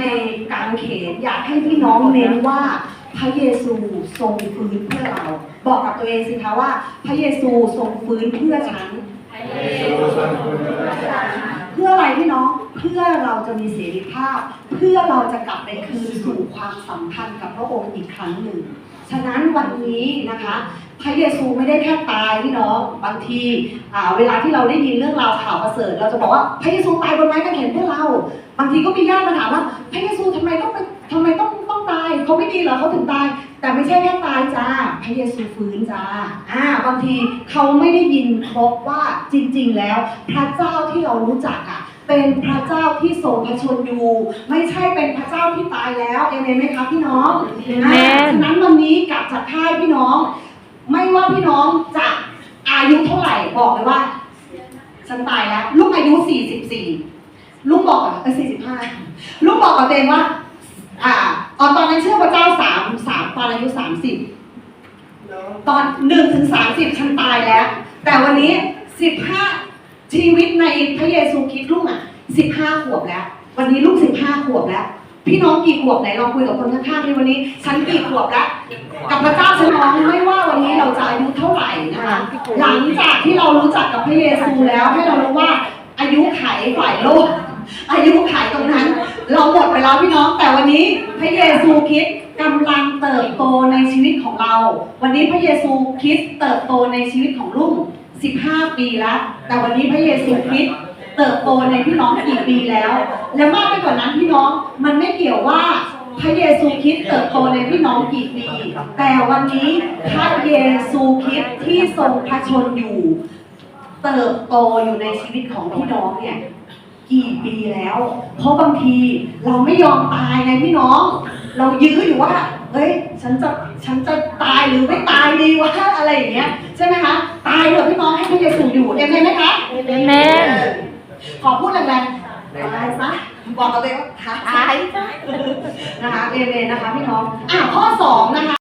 ในกางเขนอยากให้พี่น้องเน้นว่าพระเยซูทรงฟื้นเพื่อเรา บอกกับตัวเองสิคะว่า พระเยซูทรงฟื้นเพื่อฉันเพื่ออะไรพี่น้องเพื่อเราจะมีเสรีภาพ เพื่อเราจะกลับไปคืนสู่ความสัมพันธ์กับพระองค์อีกครั้งหนึ่ง ฉะนั้นวันนี้นะคะ พระเยซูไม่ได้แค่ตายพี่น้องบางทีอ่าเวลาที่เราได้ยินเรื่องราวข่าวประเสริฐ เราจะบอกว่าพระเยซูตายบนไม้กางเขนเพื่อเรา บางทีก็มีญาติมาถามว่าพระเยซูทำไมต้องไปทำไมต้องต้องตายเขาไม่ดีเหรอเขาถึงตาย แต่ไม่ใช่แค่ตายจ้าพระเยซูฟื้นจ้าอ่าบางทีเขาไม่ได้ยินครบว่าจริง ๆ แล้ว พระเจ้าที่เรารู้จักอะเป็นพระเจ้าที่ทรงพระชนอยู่ไม่ใช่เป็นพระเจ้าที่ตายแล้วเอเมนไหมคะพี่น้องเอเมนฉะนั้นวันนี้กลับจากค่ายพี่น้อง ไม่ว่าพี่น้องจะอายุเท่าไหร่บอกเลยว่าฉันตายแล้วลูกอายุ 44 ลูกบอกกับเออ45 ลูกบอกกับตัวเองว่า อ่าตอนตอนนั้นเชื่อพระเจ้าสามสามตอนอายุ30ตอนหนึ่งถึงสามสิบฉันตายแล้ว แต่วันนี้สิบห้าชีวิตในพระเยซูคริสต์ลูกอะสิบห้าขวบแล้ว วันนี้ลูกสิบห้าขวบแล้ว พี่น้องกี่ขวบไหนลองคุยกับคนข้างๆดิวันนี้ ฉันกี่ขวบแล้วกับพระเจ้าฉัน น้องไม่ว่าวันนี้เราจะอายุเท่าไหร่นะคะ หลังจากที่เรารู้จักกับพระเยซูแล้วให้เรารู้ว่าอายุไขฝ่ายโลก อายุไขตรงนั้น เราหมดไปแล้วพี่น้องแต่วันนี้พระเยซูคริสต์กำลังเติบโตในชีวิตของเรา วันนี้พระเยซูคริสต์เติบโตในชีวิตของลุง15 ปีแล้ว แต่วันนี้พระเยซูคริสต์เติบโตในพี่น้องกี่ปีแล้ว และมากไปกว่านั้นพี่น้องมันไม่เกี่ยวว่า พระเยซูคริสต์เติบโตในพี่น้องกี่ปีแต่วันนี้พระเยซูคริสต์ที่ทรงพระชนอยู่ เติบโตอยู่ในชีวิตของพี่น้องเนี่ยกี่ปีแล้ว เพราะบางทีเราไม่ยอมตายไงพี่น้อง เรายื้ออยู่ว่า เฮ้ย ฉันจะ ฉันจะตายหรือไม่ตายดีวะ อะไรอย่างเงี้ย ใช่ไหมคะ ตายเถอะพี่น้องให้พระเยซูอยู่ เอเมนไหมคะ เอเมน ขอพูดแรงๆตายซะ บอกกับตัวเองว่าตายซะนะคะเอเมนนะคะพี่น้อง อะข้อสองนะคะ